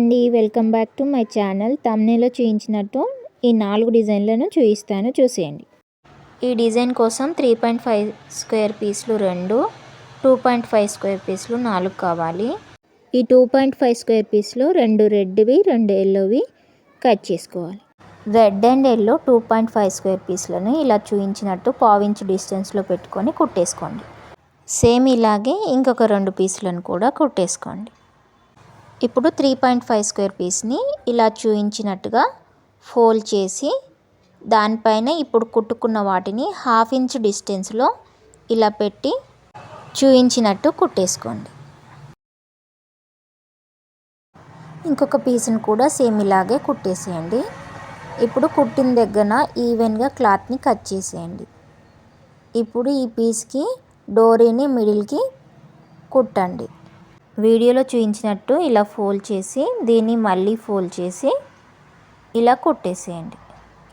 అండి welcome back to my channel. తమ్నేలో చూయించినట్టు ఈ నాలుగు డిజైన్లను చూపిస్తాను చూసేయండి. ఈ డిజైన్ కోసం త్రీ పాయింట్ ఫైవ్ స్క్వేర్ పీస్లు రెండు టూ పాయింట్ ఫైవ్ స్క్వేర్ పీస్లు నాలుగు కావాలి. ఈ టూ పాయింట్ ఫైవ్ స్క్వేర్ పీస్లు రెండు రెడ్వి రెండు ఎల్లోవి కట్ చేసుకోవాలి. Red and yellow two point five square పీస్లను ఇలా చూయించినట్టు పావించ్ డిస్టెన్స్లో పెట్టుకొని కుట్టేసుకోండి. సేమ్ ఇలాగే ఇంకొక రెండు పీసులను కూడా కుట్టేసుకోండి. ఇప్పుడు త్రీ పాయింట్ ఫైవ్ స్క్వేర్ పీస్ని ఇలా చూయించినట్టుగా ఫోల్డ్ చేసి దానిపైన ఇప్పుడు కుట్టుకున్న వాటిని హాఫ్ ఇంచ్ డిస్టెన్స్లో ఇలా పెట్టి చూయించినట్టు కుట్టేసుకోండి. ఇంకొక పీస్ని కూడా సేమ్ ఇలాగే కుట్టేసేయండి. ఇప్పుడు కుట్టిన దగ్గర ఈవెన్గా క్లాత్ని కట్ చేసేయండి. ఇప్పుడు ఈ పీస్కి డోరీని మిడిల్కి కుట్టండి. వీడియోలో చూపించినట్టు ఇలా ఫోల్డ్ చేసి దీన్ని మళ్ళీ ఫోల్డ్ చేసి ఇలా కుట్టేసేయండి.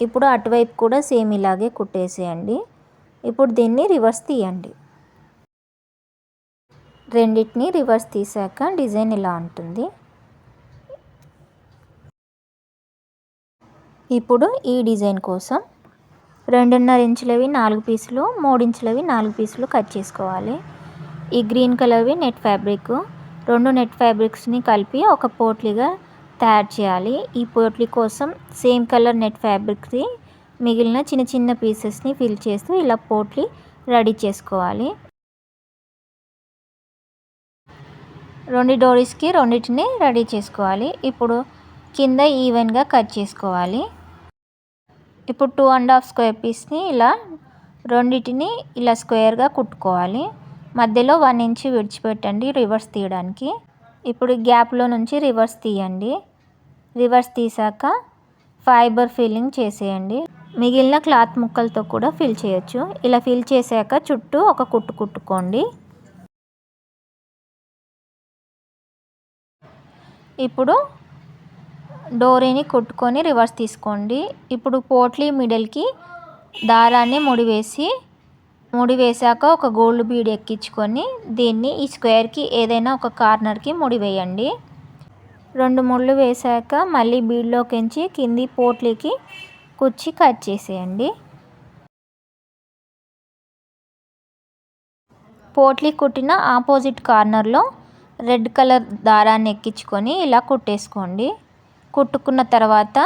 ఇప్పుడు అటువైపు కూడా సేమ్ ఇలాగే కుట్టేసేయండి. ఇప్పుడు దీన్ని రివర్స్ తీయండి. రెండింటిని రివర్స్ తీసాక డిజైన్ ఇలా ఉంటుంది. ఇప్పుడు ఈ డిజైన్ కోసం రెండున్నర ఇంచులవి నాలుగు పీసులు మూడు ఇంచులవి నాలుగు పీసులు కట్ చేసుకోవాలి. ఈ గ్రీన్ కలర్వి నెట్ ఫ్యాబ్రిక్ రెండు నెట్ ఫ్యాబ్రిక్స్ని కలిపి ఒక పోట్లీగా తయారు చేయాలి. ఈ పోట్లీ కోసం సేమ్ కలర్ నెట్ ఫ్యాబ్రిక్ని మిగిలిన చిన్న చిన్న పీసెస్ని ఫిల్ చేస్తూ ఇలా పోట్లీ రెడీ చేసుకోవాలి. రెండు డోరీస్కి రెండింటిని రెడీ చేసుకోవాలి. ఇప్పుడు కింద ఈవెన్గా కట్ చేసుకోవాలి. ఇప్పుడు టూ అండ్ హాఫ్ స్క్వేర్ పీస్ని ఇలా రెండింటిని ఇలా స్క్వేర్గా కుట్టుకోవాలి. మధ్యలో వన్ ఇంచ్ విడిచిపెట్టండి రివర్స్ తీయడానికి. ఇప్పుడు గ్యాప్లో నుంచి రివర్స్ తీయండి. రివర్స్ తీసాక ఫైబర్ ఫిల్లింగ్ చేసేయండి. మిగిలిన క్లాత్ ముక్కలతో కూడా ఫిల్ చేయొచ్చు. ఇలా ఫిల్ చేశాక చుట్టూ ఒక కుట్టు కుట్టుకోండి. ఇప్పుడు డోరీని కుట్టుకొని రివర్స్ తీసుకోండి. ఇప్పుడు పోట్లీ మిడిల్కి దారాన్ని ముడివేసి ముడి వేసాక ఒక గోల్డ్ బీడ్ ఎక్కించుకొని దీన్ని ఈ స్క్వేర్కి ఏదైనా ఒక కార్నర్కి ముడి వేయండి. రెండు ముళ్ళు వేసాక మళ్ళీ బీడ్లోకించి కింది పోట్లీకి కుచ్చి కట్ చేసేయండి. పోట్లీ కుట్టిన ఆపోజిట్ కార్నర్లో రెడ్ కలర్ దారాన్ని ఎక్కించుకొని ఇలా కుట్టేసుకోండి. కుట్టుకున్న తర్వాత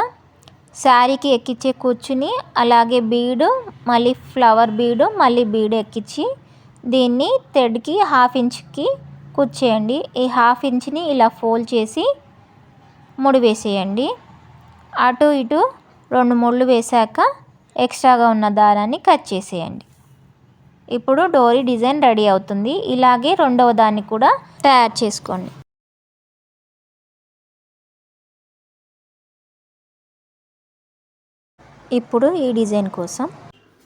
శారీకి ఎక్కించే కూర్చుని అలాగే బీడు మళ్ళీ ఫ్లవర్ బీడు మళ్ళీ బీడు ఎక్కించి దీన్ని థ్రెడ్కి హాఫ్ ఇంచ్కి కుచ్చేయండి. ఈ హాఫ్ ఇంచ్ని ఇలా ఫోల్డ్ చేసి ముడి వేసేయండి. అటు ఇటు రెండు ముళ్ళు వేసాక ఎక్స్ట్రాగా ఉన్న దారాన్ని కట్ చేసేయండి. ఇప్పుడు డోరీ డిజైన్ రెడీ అవుతుంది. ఇలాగే రెండవ దాన్ని కూడా తయారు చేసుకోండి. ఇప్పుడు ఈ డిజైన్ కోసం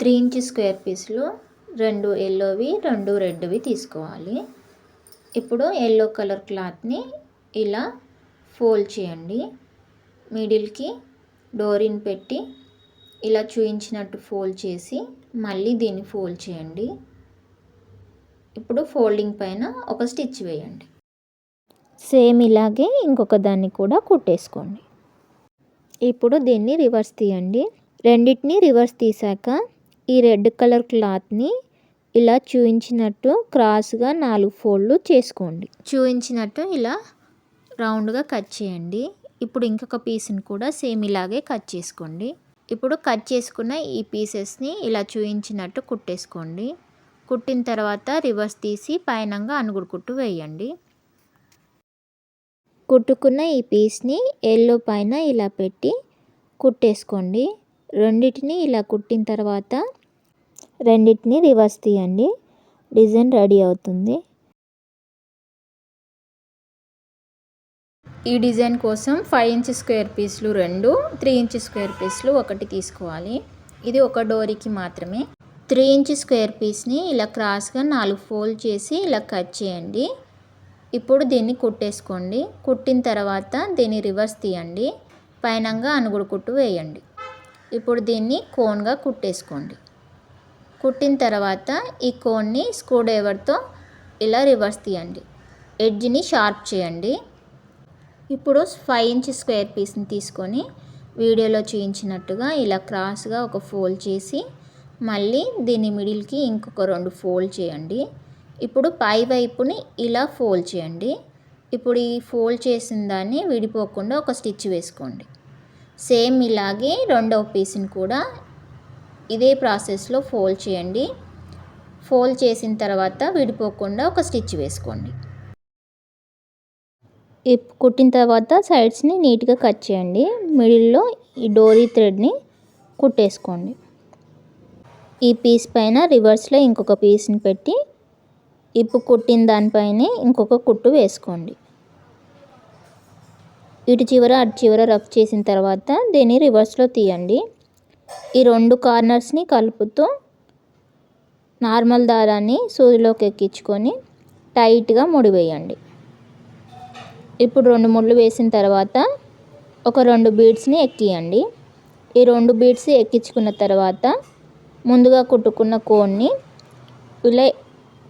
త్రీ ఇంచ్ స్క్వేర్ పీస్లు రెండు ఎల్లోవి రెండు రెడ్వి తీసుకోవాలి. ఇప్పుడు ఎల్లో కలర్ క్లాత్ని ఇలా ఫోల్డ్ చేయండి. మిడిల్కి డోరిన్ పెట్టి ఇలా చూయించినట్టు ఫోల్డ్ చేసి మళ్ళీ దీన్ని ఫోల్డ్ చేయండి. ఇప్పుడు ఫోల్డింగ్ పైన ఒక స్టిచ్ వేయండి. సేమ్ ఇలాగే ఇంకొక దాన్ని కూడా కుట్టేసుకోండి. ఇప్పుడు దీన్ని రివర్స్ తీయండి. రెండింటిని రివర్స్ తీసాక ఈ రెడ్ కలర్ క్లాత్ని ఇలా చూయించినట్టు క్రాస్గా నాలుగు ఫోల్డ్లు చేసుకోండి. చూయించినట్టు ఇలా రౌండ్గా కట్ చేయండి. ఇప్పుడు ఇంకొక పీస్ని కూడా సేమ్ ఇలాగే కట్ చేసుకోండి. ఇప్పుడు కట్ చేసుకున్న ఈ పీసెస్ని ఇలా చూయించినట్టు కుట్టేసుకోండి. కుట్టిన తర్వాత రివర్స్ తీసి పైనంగా అనుగుడు కుట్టు వేయండి. కుట్టుకున్న ఈ పీస్ని ఎల్లో పైన ఇలా పెట్టి కుట్టేసుకోండి. రెండింటిని ఇలా కుట్టిన తర్వాత రెండింటిని రివర్స్ తీయండి. డిజైన్ రెడీ అవుతుంది. ఈ డిజైన్ కోసం ఫైవ్ ఇంచ్ స్క్వేర్ పీస్లు రెండు త్రీ ఇంచ్ స్క్వేర్ పీస్లు ఒకటి తీసుకోవాలి. ఇది ఒక డోరీకి మాత్రమే. త్రీ ఇంచ్ స్క్వేర్ పీస్ని ఇలా క్రాస్గా నాలుగు ఫోల్డ్ చేసి ఇలా కట్ చేయండి. ఇప్పుడు దీన్ని కుట్టేసుకోండి. కుట్టిన తర్వాత దీన్ని రివర్స్ తీయండి. పైనంగా అనుగుడు కుట్టు వేయండి. ఇప్పుడు దీన్ని కోన్గా కుట్టేసుకోండి. కుట్టిన తర్వాత ఈ కోన్ని స్క్రూ డ్రైవర్తో ఇలా రివర్స్ తీయండి. ఎడ్జ్ని షార్ప్ చేయండి. ఇప్పుడు ఫైవ్ ఇంచ్ స్క్వేర్ పీస్ని తీసుకొని వీడియోలో చూపించినట్టుగా ఇలా క్రాస్గా ఒక ఫోల్డ్ చేసి మళ్ళీ దీని మిడిల్కి ఇంకొక రెండు ఫోల్డ్ చేయండి. ఇప్పుడు పై వైపుని ఇలా ఫోల్డ్ చేయండి. ఇప్పుడు ఈ ఫోల్డ్ చేసిన దాన్ని విడిపోకుండా ఒక స్టిచ్ వేసుకోండి. సేమ్ ఇలాగే రెండవ పీస్ని కూడా ఇదే ప్రాసెస్లో ఫోల్డ్ చేయండి. ఫోల్డ్ చేసిన తర్వాత విడిపోకుండా ఒక స్టిచ్ వేసుకోండి. ఈ కుట్టిన తర్వాత సైడ్స్ని నీట్గా కట్ చేయండి. మిడిల్లో ఈ డోరీ థ్రెడ్ని కుట్టేసుకోండి. ఈ పీస్ పైన రివర్స్లో ఇంకొక పీస్ని పెట్టి ఇప్పుడు కుట్టిన దానిపైనే ఇంకొక కుట్టు వేసుకోండి. ఇటు చివర అటు చివర రఫ్ చేసిన తర్వాత దీన్ని రివర్స్లో తీయండి. ఈ రెండు కార్నర్స్ని కలుపుతూ నార్మల్ దారాన్ని సూదిలోకి ఎక్కించుకొని టైట్గా ముడివేయండి ఇప్పుడు రెండు ముళ్ళు వేసిన తర్వాత ఒక రెండు బీడ్స్ని ఎక్కియండి. ఈ రెండు బీడ్స్ ఎక్కించుకున్న తర్వాత ముందుగా కుట్టుకున్న కోన్ని ఇలా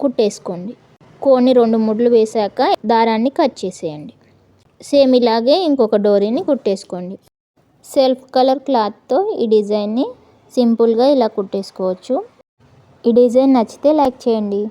కుట్టేసుకోండి. కోన్ని రెండు ముడ్లు వేశాక దారాన్ని కట్ చేసేయండి. సేమ్ ఇలాగే ఇంకొక డోరీని కుట్టేసుకోండి. సెల్ఫ్ కలర్ క్లాత్తో ఈ డిజైన్ని సింపుల్గా ఇలా కుట్టేసుకోవచ్చు. ఈ డిజైన్ నచ్చితే లైక్ చేయండి.